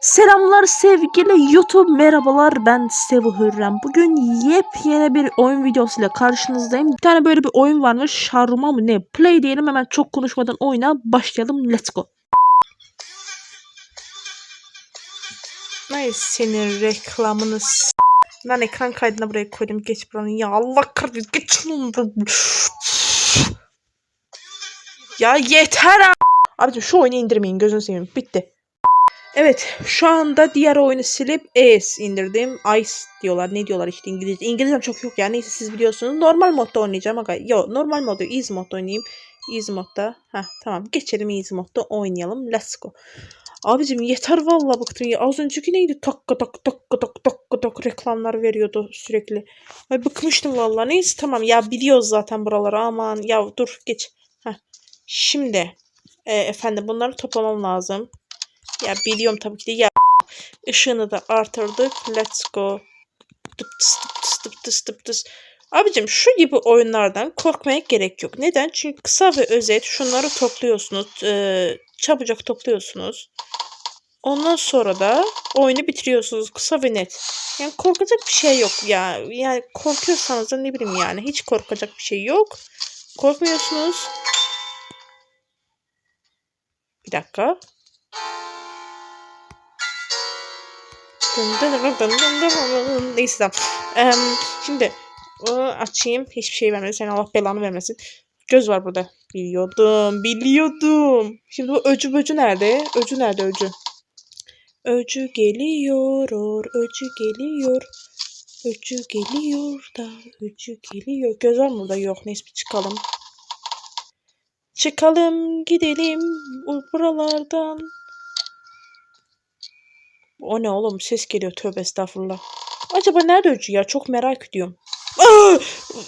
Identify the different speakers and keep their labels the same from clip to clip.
Speaker 1: Selamlar sevgili YouTube merhabalar ben Sevu Hürrem. Bugün yepyeni bir oyun videosuyla karşınızdayım. Bir tane böyle bir oyun varmış. Şaruma mı ne? Play diyelim hemen çok konuşmadan oyuna başlayalım. Let's go. Ay senin reklamını Lan ekran kaydına buraya koydum. Geç buranın. Ya Allah kahretsin. Geç. Ya yeter ha. Abicim şu oyunu indirmeyin. Gözünü seveyim. Bitti. Evet şu anda diğer oyunu silip Ace indirdim. Ice diyorlar. Ne diyorlar işte İngilizce. İngilizcem çok yok yani. Neyse siz biliyorsunuz. Normal modda oynayacağım. Aga. Yo normal modda. Easy modda oynayayım. Easy modda. Heh tamam. Geçelim easy modda oynayalım. Let's go. Abicim yeter vallahi bıktım ya. Az önceki neydi? Takka tak takka tak takka tak reklamlar veriyordu sürekli. Ay bıkmıştım vallahi. Neyse tamam ya biliyoruz zaten buraları. Aman ya dur geç. Heh. Şimdi e, efendim bunları toplamam lazım. Ya biliyorum tabii ki de ya ışığını da artırdık. Let's go. Tıp tıs tıp tıs tıp tıs tıp tıs. Abicim şu gibi oyunlardan korkmaya gerek yok. Neden? Çünkü kısa ve özet şunları topluyorsunuz. eee, çabucak topluyorsunuz. Ondan sonra da oyunu bitiriyorsunuz. Kısa ve net. Yani korkacak bir şey yok ya. Yani korkuyorsanız da ne bileyim yani. Hiç korkacak bir şey yok. Korkmuyorsunuz. Bir dakika. Neyse tamam. Şimdi o açayım. Hiçbir şey vermesin. Sen Allah belanı vermesin. Göz var burada. Biliyordum. Biliyordum. Şimdi bu öcü böcü nerede? Öcü nerede öcü? Öcü geliyor. Öcü geliyor. Öcü geliyor da. Öcü geliyor. Göz var mı burada? Yok. Neyse bir çıkalım. Çıkalım gidelim bu buralardan. O ne oğlum ses geliyor tövbe estağfurullah. Acaba nerede öcü ya çok merak ediyorum. Aa!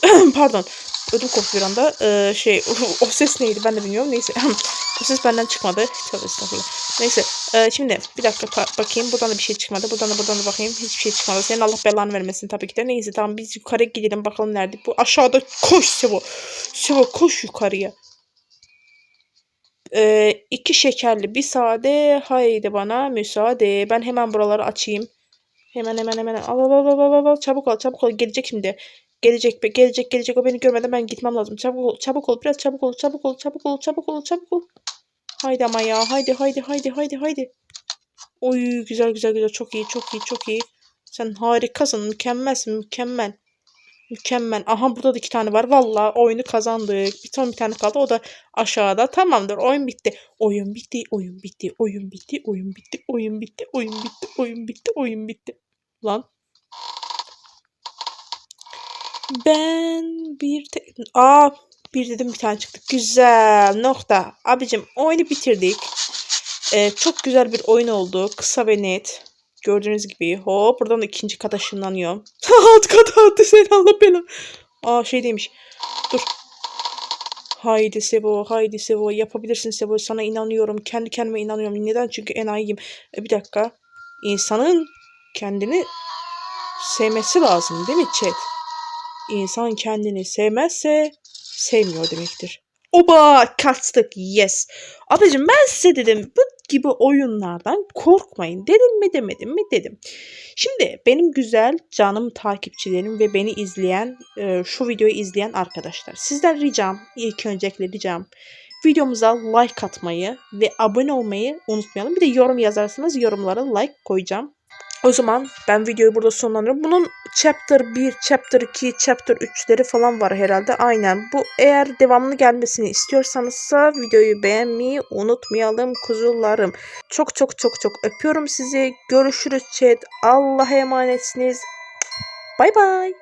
Speaker 1: Pardon. Ödüm koptu bir anda. Ee, şey o ses neydi ben de bilmiyorum. Neyse. o ses benden çıkmadı. Tövbe estağfurullah. Neyse. ee, şimdi bir dakika bakayım. Buradan da bir şey çıkmadı. Buradan da buradan da bakayım. Hiçbir şey çıkmadı. Senin Allah belanı vermesin tabii ki de. Neyse tamam biz yukarı gidelim bakalım nerede. Bu aşağıda koş Sevo. Sevo koş yukarıya. Ee, iki şekerli bir sade. Haydi bana müsaade. Ben hemen buraları açayım. Hemen hemen hemen. Al al al al al al. Çabuk ol çabuk ol. Gelecek şimdi. Gelecek gelecek gelecek. O beni görmeden ben gitmem lazım. Çabuk ol çabuk ol. Biraz çabuk ol çabuk ol çabuk ol çabuk ol çabuk ol. Haydi ama ya. Haydi haydi haydi haydi haydi. Oy güzel güzel güzel. Çok iyi çok iyi çok iyi. Sen harikasın. Mükemmelsin mükemmel. Mükemmel. Aha burada da iki tane var. Vallahi oyunu kazandık. Bir son bir tane kaldı. O da aşağıda. Tamamdır. Oyun bitti. Oyun bitti. Oyun bitti. Oyun bitti. Oyun bitti. Oyun bitti. Oyun bitti. Oyun bitti. Oyun bitti. Lan. Ben bir tek... Aa bir dedim bir tane çıktı. Güzel nokta. Abicim oyunu bitirdik. Ee, çok güzel bir oyun oldu. Kısa ve net. Gördüğünüz gibi. Hop buradan da ikinci kat ışınlanıyor. Alt kat attı sen Allah belanı. Aa şey demiş. Dur. Haydi Sevo, haydi Sevo. Yapabilirsin Sevo. Sana inanıyorum. Kendi kendime inanıyorum. Neden? Çünkü enayiyim. E, bir dakika. İnsanın kendini sevmesi lazım değil mi chat? İnsan kendini sevmezse sevmiyor demektir. Oba kaçtık yes. Abicim ben size dedim bu gibi oyunlardan korkmayın. Dedim mi demedim mi dedim. Şimdi benim güzel canım takipçilerim ve beni izleyen e, şu videoyu izleyen arkadaşlar. Sizden ricam ilk öncelikle ricam videomuza like atmayı ve abone olmayı unutmayalım. Bir de yorum yazarsanız yorumlara like koyacağım. O zaman ben videoyu burada sonlandırıyorum. Bunun chapter 1, chapter 2, chapter 3'leri falan var herhalde. Aynen. Bu eğer devamlı gelmesini istiyorsanızsa videoyu beğenmeyi unutmayalım kuzularım. Çok çok çok çok öpüyorum sizi. Görüşürüz chat. Allah'a emanetsiniz. Bay bay.